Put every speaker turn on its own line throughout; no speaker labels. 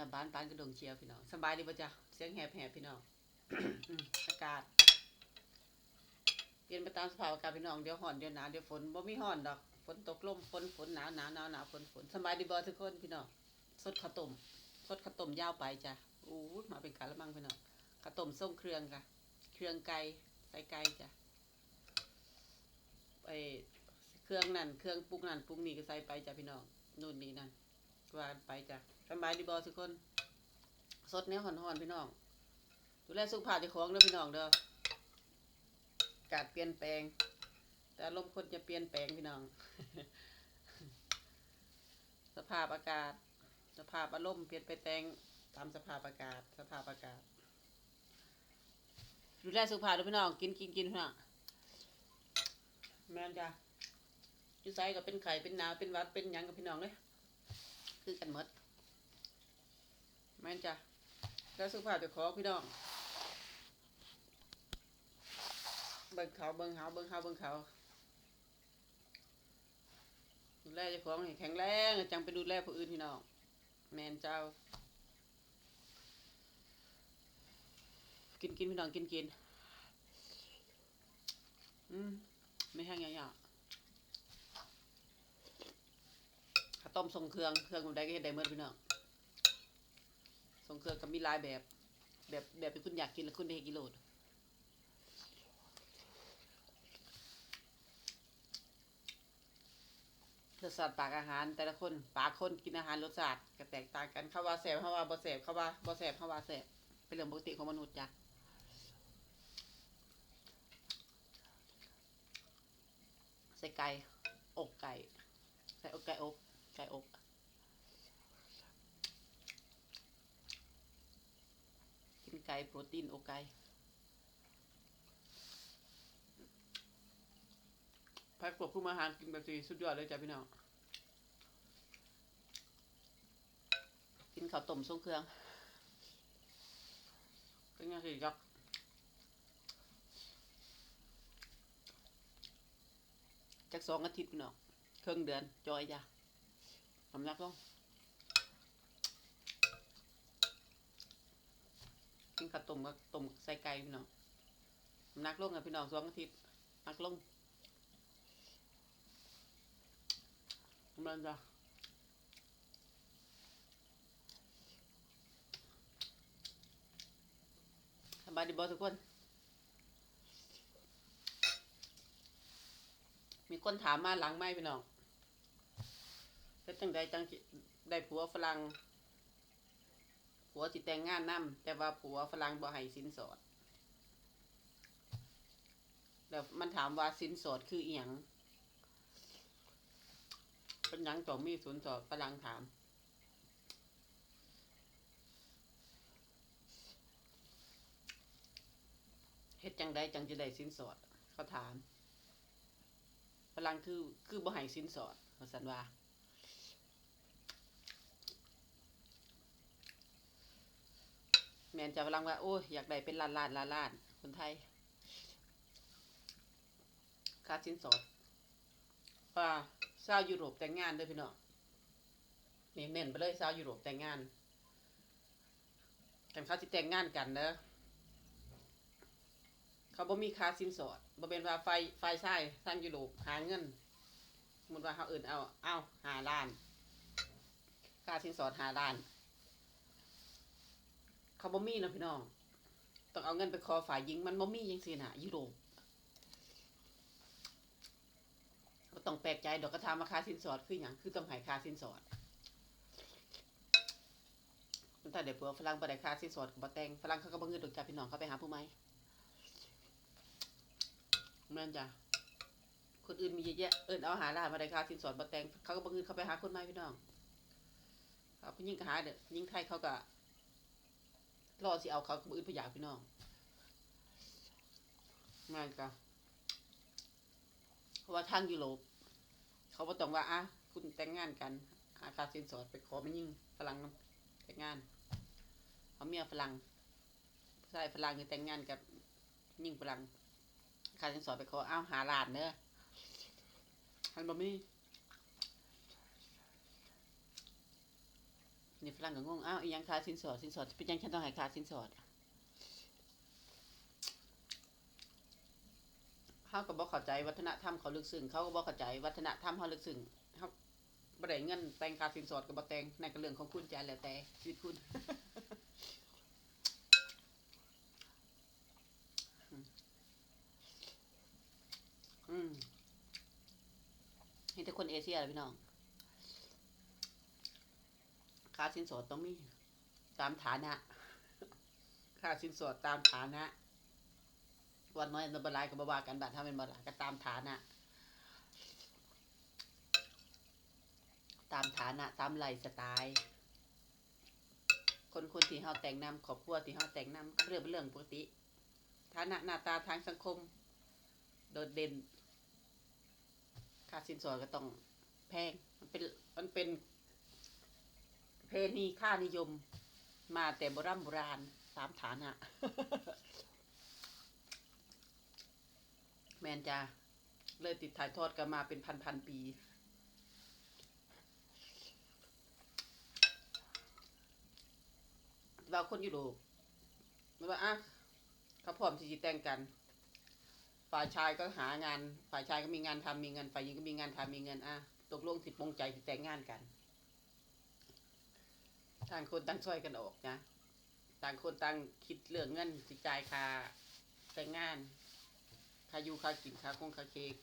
น้าบ้านปานกระดงเชียวพี่น้องสบายดีป่ะจ๊ะเสียงแหบแหบพี่น้องอากาศเปลี่ยนไปตามสภาพอากาศพี่น้องเดี๋ยวห่อนเดี๋ยวหนาวเดี๋ยวฝนบ่มีห่อนดอกฝนตกลมฝนฝนหนาวหนาวหนาวหนาวฝนฝนสบายดีบ่ทุกคนพี่น้องสดข้าวต้มสดข้าวต้มยาวไปจ้ะอู้มาเป็นกะละมังพี่น้องข้าวต้มส้มเครื่องค่ะ เครื่องไก่ใส่ไก่จ้ะไอเครื่องนั่นเครื่องปรุงนั่นปรุงนี่ก็ใส่ไปจ้ะพี่น้องนู่นนี่นั่นว่าไปจ้ะ สบายดีบ่ทุกคน สดเนี้ยห่อนๆพี่น้อง ดูแลสุขภาพเจ้าของเด้อพี่น้องเด้ออากาศเปลี่ยนแปลง แต่อารมณ์คนจะเปลี่ยนแปลงพี่น้อง สภาพอากาศ สภาพอารมณ์เปลี่ยนไปแปลงตามสภาพอากาศ สภาพอากาศ ดูแลสุขภาพด้วยพี่น้อง กินกินกินพี่น้องแม่นจ้ะอยูไซก็เป็นไข่เป็นหนาวเป็นวัดเป็นยังกับพี่น้องเลยคือกันหมด แม่นจ้ะแล้วสุภาพจะขอพี่น้อง เบิ่งเขาเบิ่งเขาเบิ่งเขาเบิ่งเขาดูแลเจ้าของให้แข็งแรงจังไปดูแลผู้อื่นพี่น้องแมนเจ้า กินกินพี่น้องกินกินอืมไม่แห้งยากๆข้าวต้มทรงเครื่องเครื่องมันได้ก็เฮ็ดได้เมื่อพี่น้อง ทรงเครื่องก็มีหลายแบบ แบบแบบที่คุณอยากกินแล้วคุณได้กิโลดรสชาติปากอาหาร แต่ละคนปากคนกินอาหารรสชาติก็แตกต่างกันเขาว่าแสบเขาว่าบ่แสบเขาว่าบ่แสบเขาว่าแสบเป็นเรื่องปกติของมนุษย์จ้ะใส่ไก่อกไก่ใส่อกไก่อกไก่อก ไก่โปรตีนอกไก่พักควบคุมอาหารกินแบบนี้สุดยอดเลยจ้ะพี่น้อง กินข้าวต้มทรงเครื่องเป็นไงสิครับจากสองอาทิตย์พี่น้อง ครึ่งเดือนจอยจ้ะสำนักลง กินข้าวต้มกับต้มใส่ไก่พี่น้องนักลงกับพี่น้องสองอาทิตย์นักลงกำลังจะสบายดีบอทุกคน มีคนถามมาหลังไม่พี่น้องเป็นจังใดจังสิได้ผัวฝรั่ง ผัวสิแต่งงานนำแต่ว่าผัวฝรั่งบ่ให้สินสอด แล้วมันถามว่าสินสอดคืออีหยังเป็นยังต้องมีสินสอดฝรั่งถามเฮ็ดจังใดจังจะได้สินสอดเขาถามพลังคือคือบ่ให้สินสอดว่าซั่นว่า มนจะพลังว่า โอ้ยอยากได้เป็นล้านล้านล้านล้านคนไทยค่าสินสอดว่าชาวยุโรปแต่งงานด้อพี่น้องนี่เน้นไปเลยชาวยุโรปแต่งงานกันเขาสิแต่งงานกันเด้อเขาบ่มีค่าสินสอดบ่เป็นว่าไฟไฟใช้ทางยุโรปหาเงินสมมุติว่าเขาเอื่นเอาเอาหาล้านค่าสินสอดหาล้าน เขาบ่มีนะพี่น้อง ต้องเอาเงินไปขอฝ่ายหญิงมันบ่มีจังซี่น่ะยุโรปก็ต้องแปลกใจดอกกระทามาค่าสินสอดคือหยังคือต้องให้ค่าสินสอดถ้าเดี๋ยวผัวฝรั่งบ่ได้ค่าสินสอดก็บ่แต่งฝรั่งเขาก็บ่เงินดอกจ้าพี่น้องเขาไปหาผู้ใหม่แม่นจ้ะคนอื่นมีเยอะแยะเอินเอาหาลามาได้ค่าสินสอดบ่แต่งเขาก็บ่เงินเขาไปหาคนใหม่พี่น้องเขาผู้หญิงก็หาเด้อหญิงไทยเขาก็ รอสิเอาเขาผู้อื่นผู้อยาพี่น้องแม่นจ้ะเพราะว่าทางยุโรปเขาบ่ต้องว่าอะคุณแต่งงานกันหาคาสินสอดไปขอมันยิ่งฝรั่งแต่งงานเขาเมียฝรั่งผู้ชายฝรั่งคือแต่งงานกับยิ่งฝรั่งค่าสินสอดไปขออ้าวหาลานเด้อหันบ่มี นี่ฝรั่งก็งงอ้าวอียังค่าสินสอดสินสอดเป็นยังฉันต้องให้ค่าสินสอดเขาก็บ่เข้าใจวัฒนธรรมเขาลึกซึ้งเขาก็บ่เข้าใจวัฒนธรรมเขาลึกซึ้งเขาบ่ได้เงินแต่งค่าสินสอดก็บ่แต่งนั่นก็เรื่องของคุณจะแล้วแต่ชีวิตคุณอืมนี่แต่คนเอเชียแหละพี่น้อง ค่าสินสอดต้องมีตามฐานะค่าสินสอดตามฐานะ วันน้อยนบลายกับบาวากันบัดถ้าเป็นบลายก็ตามฐานะ ตามฐานะ ตามไลฟ์สไตล์ คนคนที่เฮาแต่งนำครอบครัวที่เฮาแต่งนำก็เรื่องเป็นเรื่องปกติ ฐานะหน้าตาทางสังคม โดดเด่นค่าสินสอดก็ต้องแพง มันเป็น มันเป็น เพณีค่านิยม มาแต่โบราณโบราณตามฐานะ แมนจ้าเลยติดถ่ายทอดกันมาเป็นพันพันๆปีเราคนยุโรปไม่ว่าอะเขาพร้อมที่จะแต่งกัน ฝ่ายชายก็หางาน ฝ่ายชายก็มีงานทำมีเงิน ฝ่ายหญิงก็มีงานทำมีเงิน อะ ตกลงสิปรงใจจะแต่งงานกัน ต่างคนต่างช่วยกันออกนะต่างคนต่างคิดเรื่องเงินสิจ่ายค่าแต่งงานค่าอยู่ค่ากินค่าคงค่าเค้ก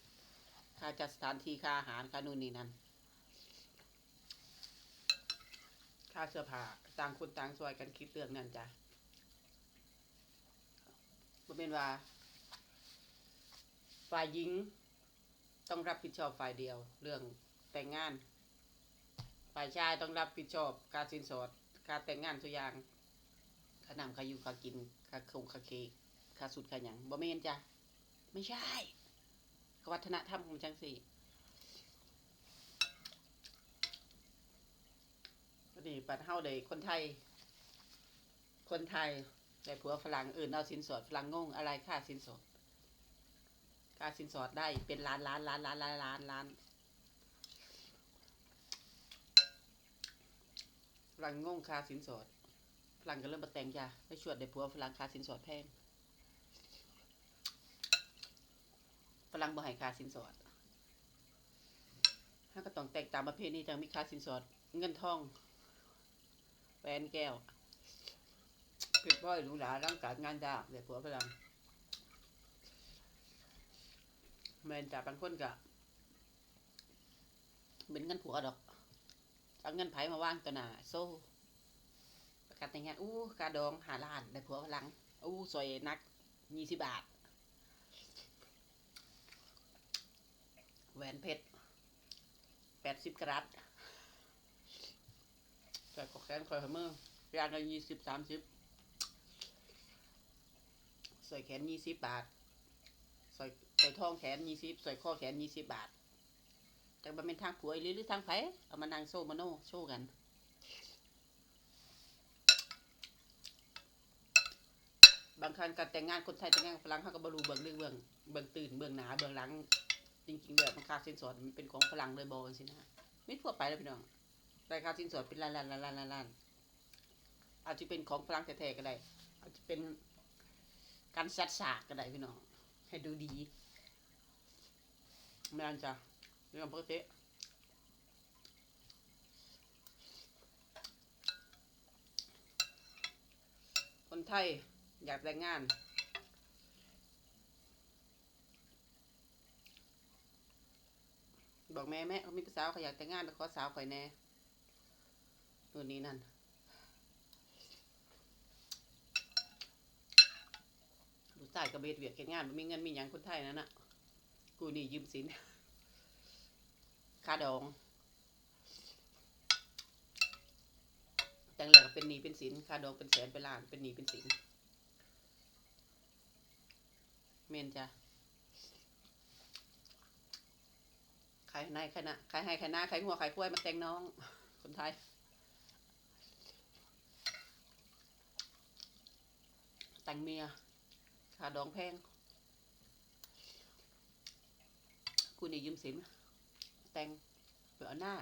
ค่าจัดสถานที่ค่าอาหารค่านู่นนี่นั่นค่าเสื้อผ้าต่างคนต่างช่วยกันคิดเรื่องนั้นจ้ะบ่เป็นว่า ฝ่ายหญิง ต้องรับผิดชอบฝ่ายเดียว เรื่องแต่งงาน ฝ่ายชายต้องรับผิดชอบการสินสอดการแต่งงานทุกอย่างค่านำค่าอยู่ค่ากินค่าคงค่าเค้กค่าสุดค่าหยังบ่แม่นจ้ะไม่ใช่กวัฒนธรรมของจังสี่นนี้ปัดเฮาได้คนไทย คนไทยได้ผัวฝรั่งอื่นเอาสินสอดฝรั่งงงอะไรค่าสินสอดค่าสินสอดได้เป็นล้านล้านล้านล้านล้านล้านล้าน ฝรั่งงงคาสินสอดฝรั่งก็เริ่มมาแต่งจ้ะไม่ชวดได้ผัวฝรั่งคาสินสอดแพงฝรั่งบ่ให้คาสินสอดถ้าก็ต้องแต่งตามประเพณีจังมีคาสินสอด เงินทองแหวนแก้วเก็บร้อยหรูหราร่างกายงานยากได้ผัวฝรั่งแมนจากบางคนก็เป็นเงินผัวดอก เอาเงินไผมาวางตัวหน้าโซ่ประกาศแต่งงานอู้กาดองหาล้านได้ผัวพลังอู้สวยนักยี่สิบบาทแหวนเพชรแปดสิบกรัตใส่ขอแขนคอยหัวมือยางละยี่สิบสามสิบใส่แขนยี่สิบบาทใส่ใส่ทองแขนยี่สิบใส่ข้อแขนยี่สิบบาท แต่มันเป็นทางผัวหรือหรือทางไผเอามานั่งโซ่มาโน่โชว์กันบางครั้งการแต่งงานคนไทยแต่งงานฝรั่งเขาก็บรูเบื้องลึกเบื้องเบื้องตื่นเบื้องหนาเบื้องหลัง จริงๆแบบมันค่าสินสอดมันเป็นของฝรั่งเลยบอกสินะไม่ทั่วไปแล้วพี่น้องรายค่าสินสอดเป็นล้านล้านล้านล้านล้านอาจจะเป็นของฝรั่งแท้ๆก็ได้อาจจะเป็นการซัดสากก็ได้พี่น้องให้ดูดีไม่อันจ้ะ เรื่องปกติคนไทยอยากแต่งงานบอกแม่แม่เขามีภาษาวเขาอยากแต่งงานไปขอสาวข่อยแน่ตัวนี้นั่นลูกชายกับเบดเวียกเฮ็ดงานบ่มีเงินมีหยังคนไทยนั่นน่ะ กูนี่ยืมสิน ค่าดองจังแหลกเป็นหนีเป็นสินคาดองเป็นแสนเป็นล้านเป็นหนีเป็นสินเมนจ้ะใครในใครนะใครให้ใครหน้าใครหัวใครคุ้ยมาแต่งน้อง คนไทยแต่งเมียค่าดองแพงกูนี่ยืมสิน แต่งเปเอาหน้า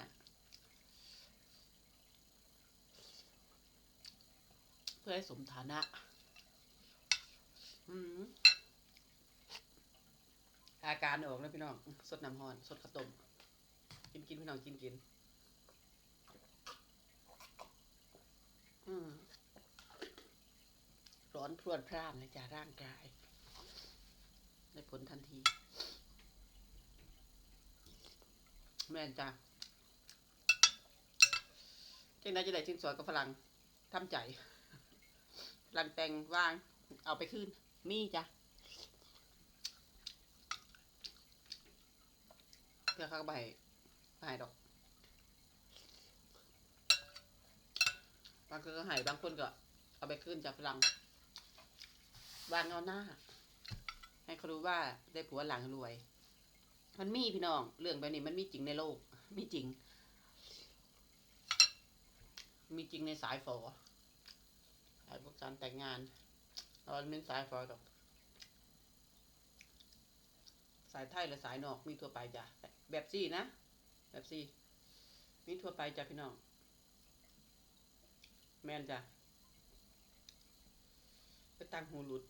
เพื่อให้สมฐานะ อืมอาการออกแล้วพี่น้อง สดน้ำหอน สดข้าวต้มกินกินพี่น้องกินกินอืมร้อนพรวดพร่านเลยจ้ะร่างกายได้ผลทันที แม่นจ้ะเจ้าไหนจะได้ชิ้นส่วนกับฝรั่งทำใจฝรั่งแต่งวาง เอาไปคืนมีจ้ะเพื่อเขาไปไปดอก บางคนก็ให้บางคนก็ เอาไปคืนจากฝรั่งวางเอาหน้า ให้เขารู้ว่าได้ผัวหลังรวย มันมีพี่น้อง เรื่องแบบนี้มันมีจริงในโลก มีจริง มีจริงในสายฝอสายพวกการแต่งงานเราเป็นสายฝอกับสายไทยและสายนอกมีทั่วไปจ้ะแบบซี่นะ แบบซี่มีทั่วไปจ้ะพี่น้อง แมนจ้ะไปตั้งหูหลุด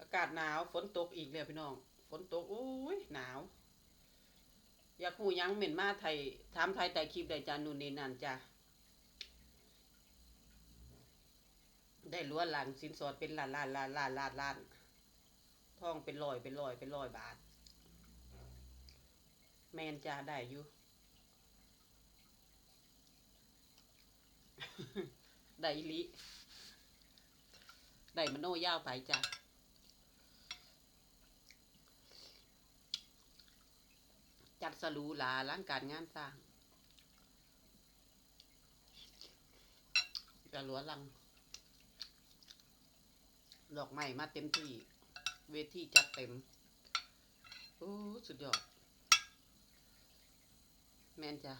อากาศหนาวฝนตกอีกแล้วพี่น้อง นตกอุ้ยหนาว อยากหูยังเหม็นมาไทยถามไทยแต่คลิปได้จานูนนี่นั่นจ้ะได้ล้วนหลังสินสอดเป็นล้านล้านล้านล้านล้านล้านทองเป็นร้อยเป็นร้อยเป็นร้อยบาท แมนจ้าได้อยู่ได้ลิได้มโนยาวไปจ้ะ จัดสรูหลาล้างการงานสร้างจะหลัวลัง ดอกไม้มาเต็มที่ เวทีจัดเต็ม โอ้สุดยอด แม่นจ้ะ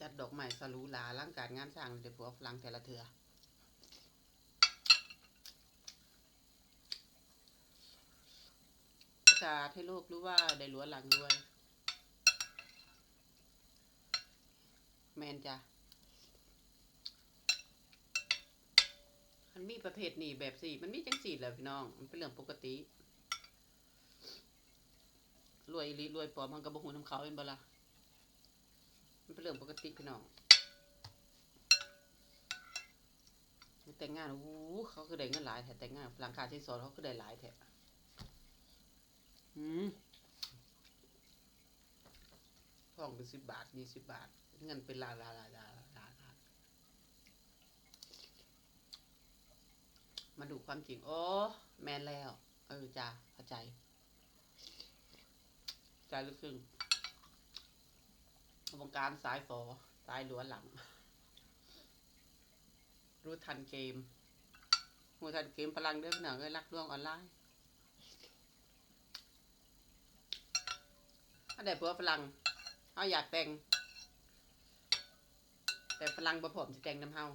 จัดดอกไม้สรูหลาล้างการงานสร้างเดี๋ยวผัวฝรั่งแต่ละเถือ ประกาศให้โลกรู้ว่าได้หลัวหลังรวย แมนจ้ะมันมีประเภทนี้แบบสี่ มันมีจังสี่แหละพี่น้อง มันเป็นเรื่องปกติ รวยอีรวยปลอมมันก็บ่ฮู้น้ำเขาเป็นบล่ะมันเป็นเรื่องปกติพี่น้องแต่งงานโอ้เขาคือได้เงินหลายแท้แต่งงานหลังคาที่สอนเขาคือได้หลายแท้ อืมท องเป็นสิบบาทยี่สิบบาท เงินเป็นล้านล้านล้านล้านล้านล้านมาดูความจริง โอ้แมนแล้ว เออจ้าเข้าใจใจลึกซึ้งวงการสายฝอสายหลัวหลัง รู้ทันเกมรู้ทันเกมพลังเด้องหนังเอ้ยรักล่วงออนไลน์ถ้าได้ผัวฝรั่ง เขาอยากแต่ง แต่ฝรั่งบ่พร้อมสิแต่งน้ำเฮา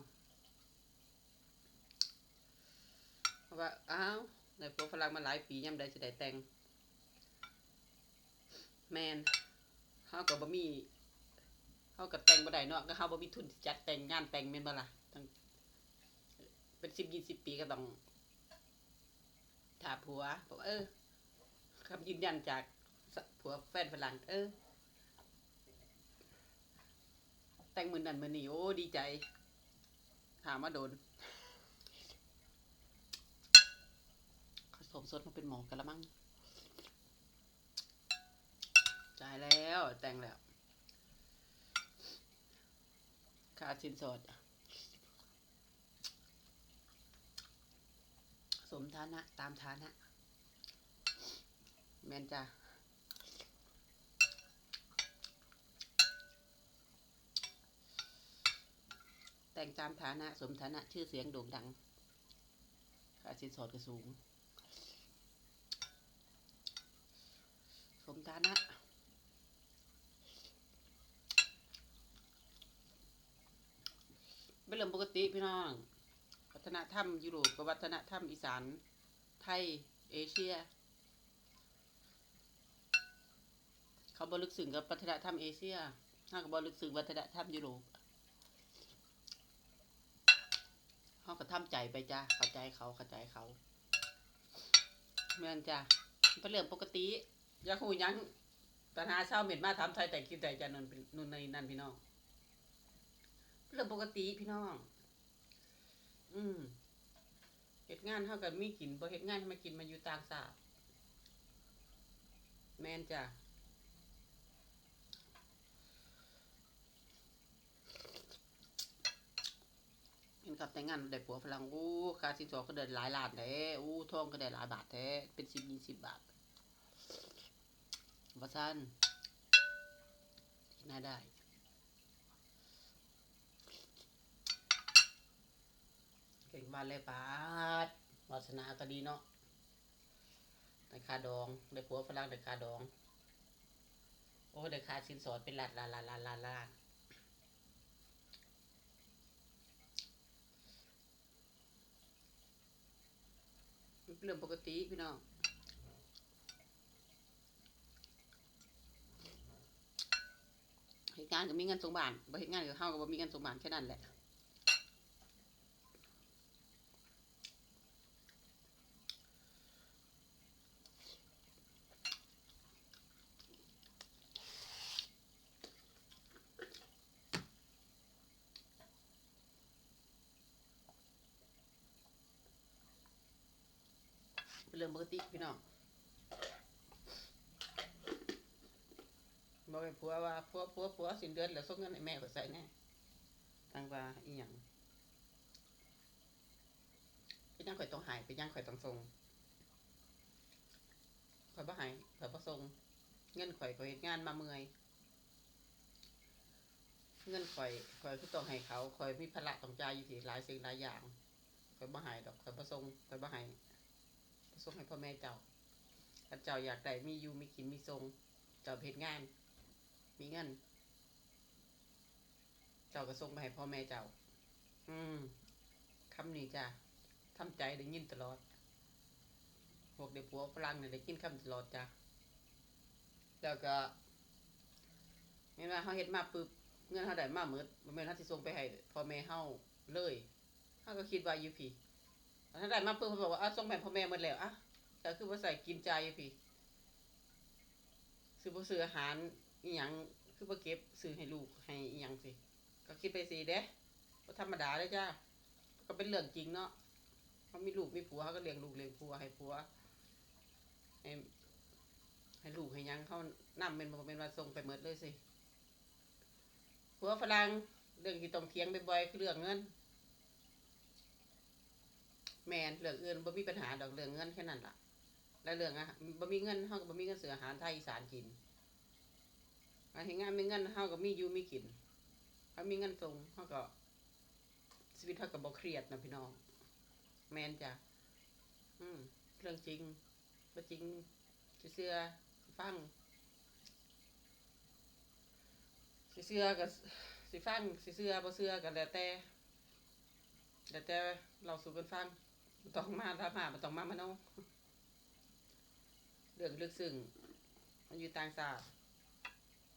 เพราะว่าอ้าวได้ผัวฝรั่งมาหลายปียามใดสิได้แต่ง แมนเฮาก็บ่มีเฮาก็แต่งบ่ได้เนาะก็เฮาบ่มีทุนที่จัดแต่งงานแต่งแม่นบ่ล่ะตั้งเป็น10 20ปีก็ต้องถ้าผัวบอกว่าเออคำยืนยันจากผัวแฟนฝรั่งเออ แต่งมือนั่นมือนี่โอ้ดีใจถามมาโดนผสมสดมาเป็นหมอกันละมั้งจ่ายแล้วแต่งแล้วค่าสินสอดสมฐานะ ตามฐานะ แมนจ้า แต่งตามฐานะสมฐานะชื่อเสียงโด่งดัง ค่าสินสอดก็สูง สมฐานะเป็นเรื่องปกติพี่น้อง วัฒนธรรมยุโรปกับวัฒนธรรมอีสาน ไทย เอเชีย เขาบลึกซึ้งกับวัฒนธรรมเอเชียเฮาก็บ่รู้สึกวัฒนธรรมยุโรป เฮาก็ทำใจไปจ้ะเข้าใจเขาเข้าใจเขาแม่นจ้ะเป็นเรื่องปกติยาฮู้หยังปัญหาชาเมียนมาถามไทยแต่คิดแต่จะนนนนู่นนั่นพี่น้องเป็นเรื่องปกติพี่น้อง อืมเฮ็ดงานเฮาก็มีกินบ่เฮ็ดงานทำไมกินมาอยู่ต่างชาติแม่นจ้ะ เห็นกับแต่งงานได้ผัวฝรั่งอู้ค่าสินสอดก็ได้หลายล้านแท้อู้ทองก็ได้หลายบาทแท้เป็นสิบยี่สิบบาทว่าซั่นน่าได้เก่งบ้านเลยปาดวาสนาก็ดีเนาะได้ค่าดองได้ผัวฝรั่งได้ค่าดอง โอ้ได้ค่าสินสอดเป็นหล้านล้านล้านล้านลานลาน เป็นเรื่องปกติพี่น้องเหตุงานก็มีเงินส่งบ้านบ่เหตุงานก็เฮาก็บ่มีเงินส่งบ้านแค่นั้นแหละ เปกติพี่น้องบอกให้ผัวว่าผัวผัวผัวสิ้นเดือนแล้วส่งเงินให้แม่ก็ใส่แน่ตั้งว่าอีหยังเป็นหยังข่อยต้องหายเป็นหยังข่อยต้องส่งข่อยบ่หายข่อยบ่ส่งเงินข่อยข่อยเฮ็ดงานมาเมื่อยเงินข่อยข่อยคือต้องให้เขาข่อยมีภาระต้องจ่ายอยู่ที่หลายสิ่งหลายอย่างข่อยบ่หายดอกข่อยบ่ส่งข่อยบ่ให้ ส่งให้พ่อแม่เจ้าถ้าเจ้าอยากได้มีอยู่มีกินมีทรง เจ้าเพชงาน มีเงิน เจ้าก็ส่งไปให้พ่อแม่เจ้า อืมคำนี้จ้ะทำใจได้ยินตลอดพวกเด็กผัวฝรั่งเนี่ยได้กินคำตลอดจ้ะแล้วก็เห็นว่าเขาเฮ็ดมาปึ๊บเงินเขาได้มาหมดบ่แม่นเขาสิส่งไปให้พ่อแม่เฮาเลยเขาก็คิดว่าอยู่พี่ ถ้าได้มาเพิ่มเขาบอกว่าอ้าวส่งแม่พ่อแม่หมดแล้วอะแต่คือว่าใส่กินใจอยู่พี่ซื้อบ่ซื้ออาหารอีหยังคือบ่เก็บซื้อให้ลูกให้อีหยังสิก็คิดไปสิเด้บ่ธรรมดาเลยจ้าก็เป็นเรื่องจริงเนาะเขามีลูกมีผัวเขาก็เลี้ยงลูกเลี้ยงผัวให้ผัวให้ให้ลูกให้ยังเขานำเป็นบ่เป็นว่าส่งไปหมดเลยสิผัวฝรั่งเรื่องที่ต้องเถียงบ่อยๆคือเรื่องเงิน แมนเรื่องอื่นบ่มีปัญหาดอกเรื่องเงินแค่นั้นล่ะ แล้วเรื่องอะบ่มีเงินเฮาก็บ่มีเงินซื้ออาหารไทยอีสานกินอันที่งานมีเงินเฮาก็มีอยู่มีกินเฮามีเงินส่งเฮาก็ชีวิตเฮาก็บ่เครียดนะพี่น้อง แมนจ้ะอืมเรื่องจริงบ่จริงสิเชื่อสิฟังสิเชื่อก็สิฟังสิเชื่อบ่เชื่อก็แล้วแต่แต่แต่เราสู่กันฟัง ต้องมาถ้ามาบ่ต้องมามโนเรื่องลึกซึ้งมันอยู่ต่างชาติ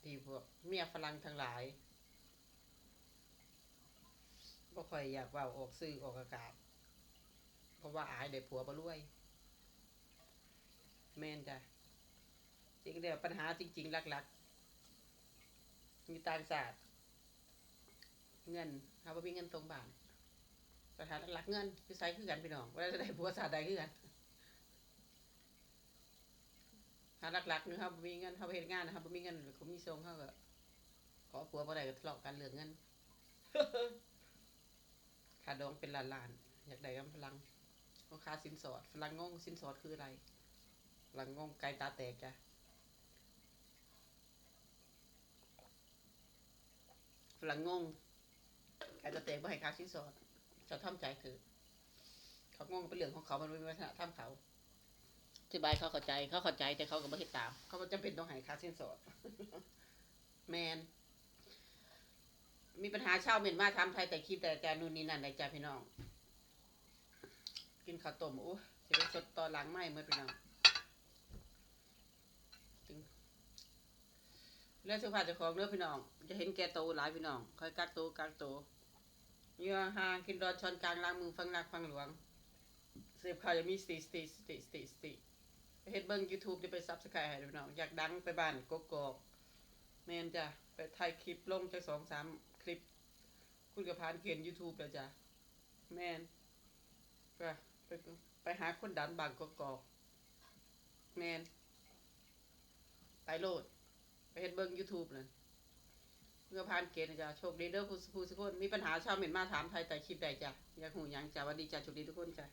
ที่พวกเมียฝรั่งทั้งหลายบ่ค่อยอยากว้าออกสื่อออกอากาศ เพราะว่าอายได้ผัวบ่รวย แม่นจ้ะจริงเดียวปัญหาจริง ๆ หลักๆ มีต่างชาติเงินเฮาบ่มีเงินตรงบ้าน สถานหลักเงินคือไซคือกันพี่น้องว่าจะได้ผัวสาใดคือกันหาหลักๆนึงครับมีเงินเขาไปเฮ็ดงานนะครับมีเงินเขามีทรงเขาก็ขอผัวบ่ได้ก็ทะเลาะกันเรื่องเงินค่าดองเป็นล้านๆอยากได้กำพลังเอาค่าสินสอดฝรั่งงงสินสอดคืออะไรฝรั่งงงไกลตาแตกจ้ะฝรั่งงงไกลตาแตกบ่ให้ค่าสินสอด เขาทำใจคือ เขางงเป็นเรื่องของเขา มันเป็นวัฒนธรรมเขาอธิบายเขาเข้าใจ เขาเข้าใจแต่เขาก็ไม่เห็นตาม เขาจำเป็นต้องให้ค่าสินสอดแมน มีปัญหาเช่าวเมียนมาทำไทยแต่คิดแต่จานู่นนี่นั่นในจ้าพี่น้อง กินข้าวต้มอู้จะไปสดตอนหลังไหมเมื่อพี่น้องเรื่องสื้อผ้าเจ้าของเด้อพี่น้อง จะเห็นแก่โตหลายพี่น้องคอยกักโตวกักโตว เยื่อหางกินรอนชอนกลางล้างมือฟังนักฟังหลวง เสพข่าวจะมีสติสติสติสติสติเฮ็ดเบิ่ง YouTube จะไปซับสไครต์ให้พี่น้องอยากดังไปบ้านกกอกแม่นจ้ะไปถ่ายคลิปลงจักสองสามคลิป คุณกับพานเขียน YouTube แล้วจ้ะแม่นไปไปไปหาคนดันบางกกอกแม่นไปโหลด ไปเฮ็ดเบิ่ง YouTube นั่น เพื่อพานเกณฑ์นะจ้ะโชคดีเด้อผู้ผู้ทุกคนมีปัญหาชาวเมียนมาถามไทยแต่คลิปใดจ้ะอยากหูยังจ้ะวันดีจ้ะโชคดีทุกคนจ้ะ